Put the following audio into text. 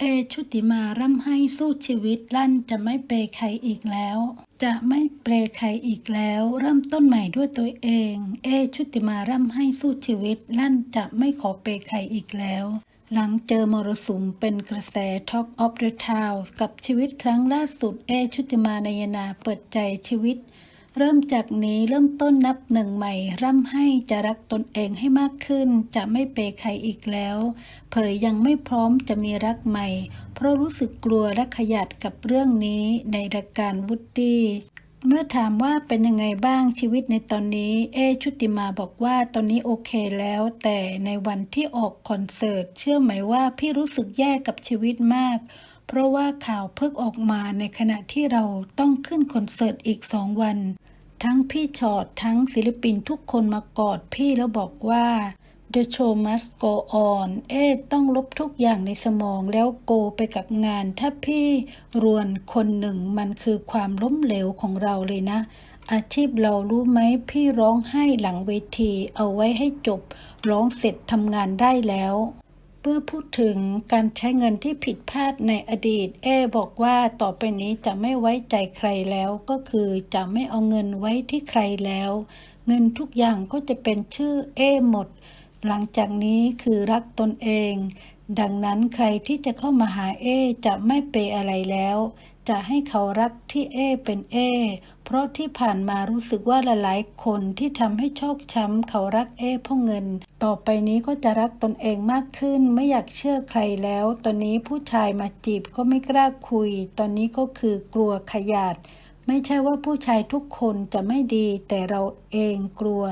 เอชุติมาร่ำให้สู้ชีวิตลั่นจะไม่เปย์ใครอีกแล้ว จะไม่เปย์ใครอีกแล้ว เริ่มต้นใหม่ด้วยตัวเอง เอชุติมาร่ำให้สู้ชีวิตลั่นจะไม่ขอเปย์ใครอีกแล้ว หลังเจอมรสุมเป็นกระแส Talk of the Town กับชีวิตครั้งล่าสุดเอชุติมานายนาเปิดใจชีวิต เริ่มจากนี้เริ่มต้นนับหนึ่งใหม่ ร่ำให้จะรักตนเองให้มากขึ้น จะไม่เปย์ใครอีกแล้ว เผยยังไม่พร้อมจะมีรักใหม่ เพราะรู้สึกกลัวและขยัดกับเรื่องนี้ในรายการวุฒิเมื่อถามว่าเป็นยังไงบ้างชีวิตในตอนนี้ เอชุติมาบอกว่าตอนนี้โอเคแล้ว แต่ในวันที่ออกคอนเสิร์ต เชื่อไหมว่าพี่รู้สึกแย่กับชีวิตมาก เพราะว่าข่าวเพิ่งออกมาในขณะที่เราต้องขึ้นคอนเสิร์ตอีกสองวัน ทั้งพี่ชอดทั้งศิลปินทุกคนมากอดพี่แล้วบอกว่า The show must go on เอ๊ต้องลบทุกอย่างในสมองแล้วโกไปกับงาน ถ้าพี่รวนคนหนึ่งมันคือความล้มเหลวของเราเลยนะ อาชีพเรารู้ไหมพี่ร้องไห้หลังเวที เอาไว้ให้จบ ร้องเสร็จทำงานได้แล้ว เมื่อพูดถึงการใช้เงินที่ผิดพลาดในอดีต เอบอกว่าต่อไปนี้จะไม่ไว้ใจใครแล้วก็คือจะไม่เอาเงินไว้ที่ใครแล้ว เงินทุกอย่างก็จะเป็นชื่อเอหมด หลังจากนี้คือรักตนเอง ดังนั้นใครที่จะเข้ามาหาเอจะไม่เปอะไรแล้ว จะให้เขารักที่เอเป็นเอ เพราะที่ผ่านมารู้สึกว่าหลายๆ คนที่ทำให้โชคช้ำเขารักเอเพราะเงิน ต่อไปนี้ก็จะรักตนเองมากขึ้น ไม่อยากเชื่อใครแล้ว ตอนนี้ผู้ชายมาจีบก็ไม่กล้าคุย ตอนนี้ก็คือกลัวขยาด ไม่ใช่ว่าผู้ชายทุกคนจะไม่ดี แต่เราเองกลัว